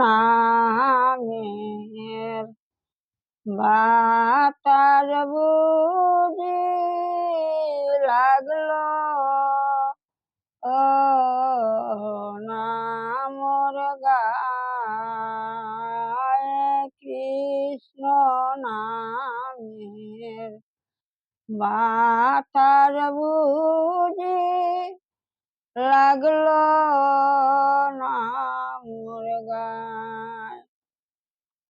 নামের বাতার বুঝি লাগল। ও নামর গায়ে কৃষ্ণ নামের বাতার বুঝি লাগল না।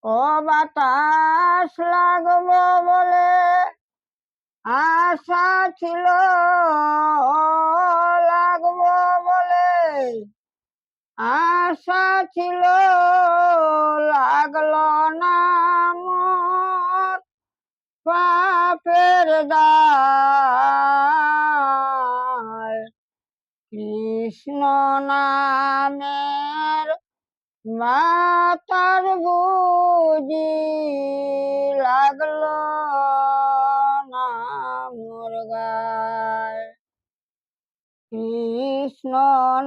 ও বাতাস লাগবো বলে আশা ছিল লাগবো বলে। আশা ছিল লাগল না পাপের দায় কৃষ্ণ নামের মাতার বুঝি লাগল না মোর গায়। কৃষ্ণ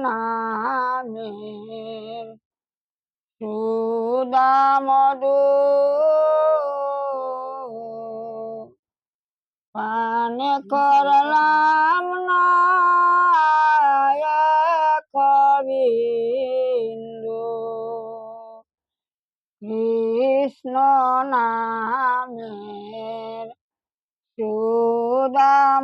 নামের সুদামদু পান করলাম না কবিন্দু কৃষ্ণ নামের সুদামদু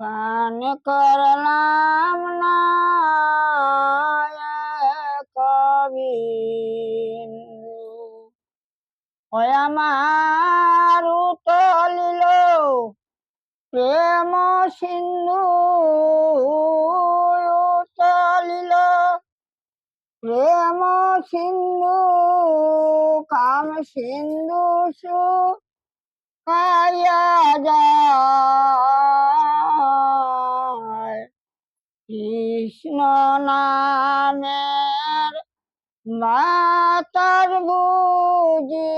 পান করলাম না কবিন্দু ওই উতলিল প্রেম সিন্ধু। উতলিল প্রেম সিন্ধু কাম সিন্ধু সু কায়া যায়। কৃষ্ণ নামের মাতার বুঝি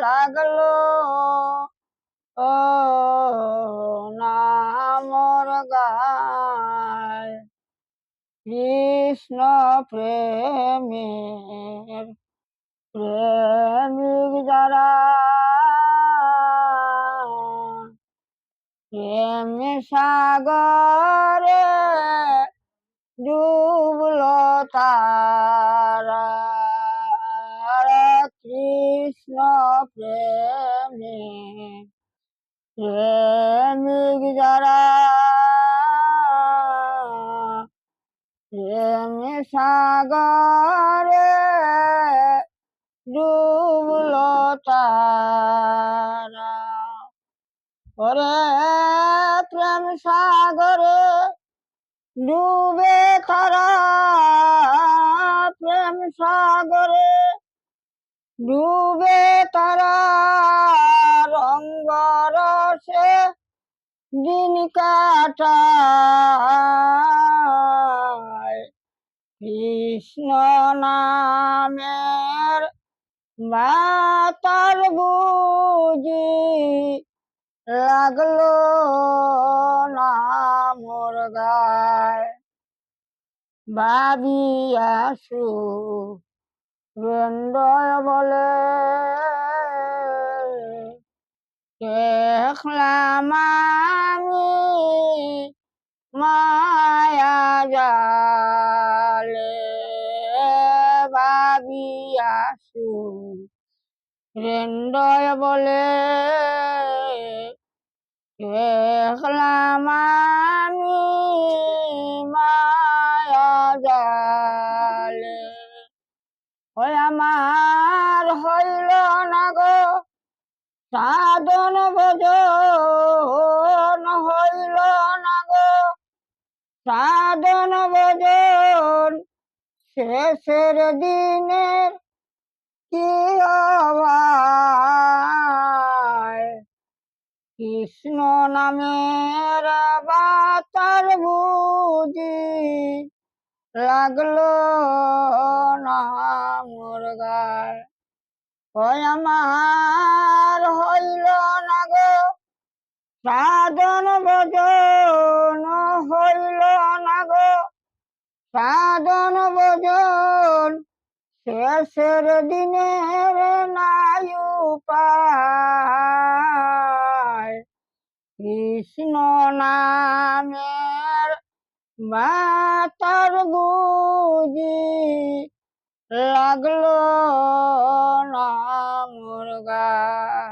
লাগল। ও কৃষ্ণ প্রেমের প্রেমিক যারা প্রেম সাগরে ডুবল তারা। কৃষ্ণ প্রেমে প্রেমিক যারা সাগরে ডুবল তারা ওরে প্রেম সাগরে ডুবে তারা প্রেম সাগরে ডুবে তারা। রঙ্গ রসে দিন কাটায়। কৃষ্ণ নামের মাতার বুঝি লাগল না মোর গায়। বাবি আসু বৃন্দয় বলে, দেখলাম আমি মায়া জালে আসু। রেন্ডয় বলে দেখলাম আমি মায়া জালে। ওই আমার হইল না গো, সাধন ভজন হইল না গো, সাধন ভজন শেষের দিনের কি কৃষ্ণ নামের বাতার বুঝি লাগল না মোর গায়। ওই আমার হইল না গো, সাধন ভজন হইল না গো, সাধন শেষের দিনের নাই উপায় কৃষ্ণ নামের মাতার বুঝি লাগল না মোর গায়।